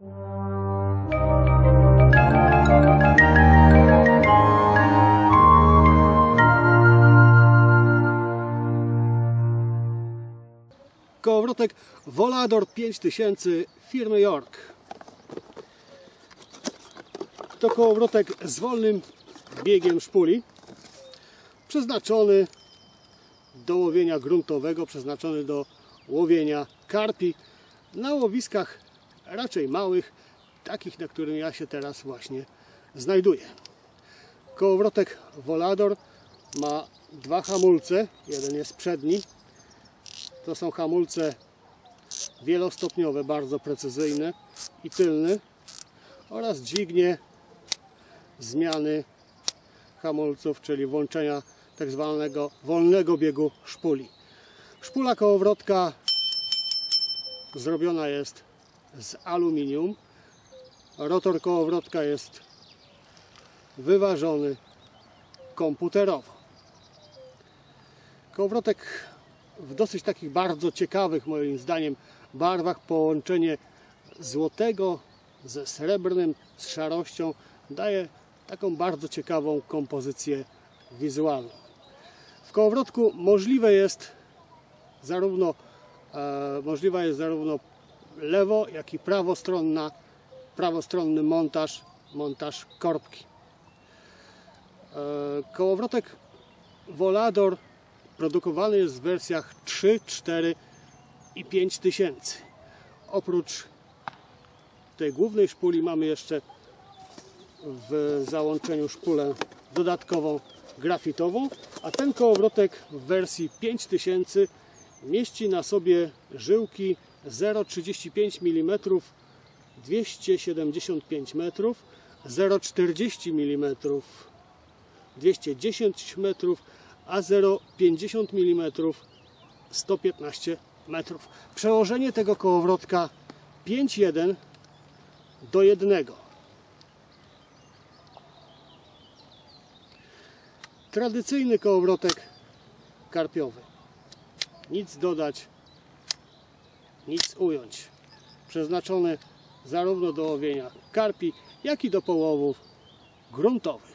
Kołowrotek Volador 5000 firmy York. To kołowrotek z wolnym biegiem szpuli, przeznaczony do łowienia gruntowego, przeznaczony do łowienia karpi na łowiskach raczej małych, takich na którym ja się teraz właśnie znajduję. Kołowrotek Volador ma dwa hamulce, jeden jest przedni, to są hamulce wielostopniowe, bardzo precyzyjne i tylny oraz dźwignie zmiany hamulców, czyli włączenia tak zwanego wolnego biegu szpuli. Szpula kołowrotka zrobiona jest z aluminium. Rotor kołowrotka jest wyważony komputerowo. Kołowrotek w dosyć takich bardzo ciekawych moim zdaniem barwach połączenie złotego ze srebrnym, z szarością daje taką bardzo ciekawą kompozycję wizualną. W kołowrotku możliwe jest zarówno e, możliwa jest zarówno lewo, jak i prawostronna, prawostronny montaż, montaż korbki. E, kołowrotek Volador produkowany jest w wersjach 3, 4 i 5000. Oprócz tej głównej szpuli mamy jeszcze w załączeniu szpulę dodatkową grafitową, a ten kołowrotek w wersji 5000 mieści na sobie żyłki 0,35 mm 275 metrów, 0,40 mm 210 metrów, a 0,50 mm 115 metrów. Przełożenie tego kołowrotka 5,1 do 1. Tradycyjny kołowrotek karpiowy. Nic dodać, nic ująć. Przeznaczony zarówno do łowienia karpi, jak i do połowów gruntowych.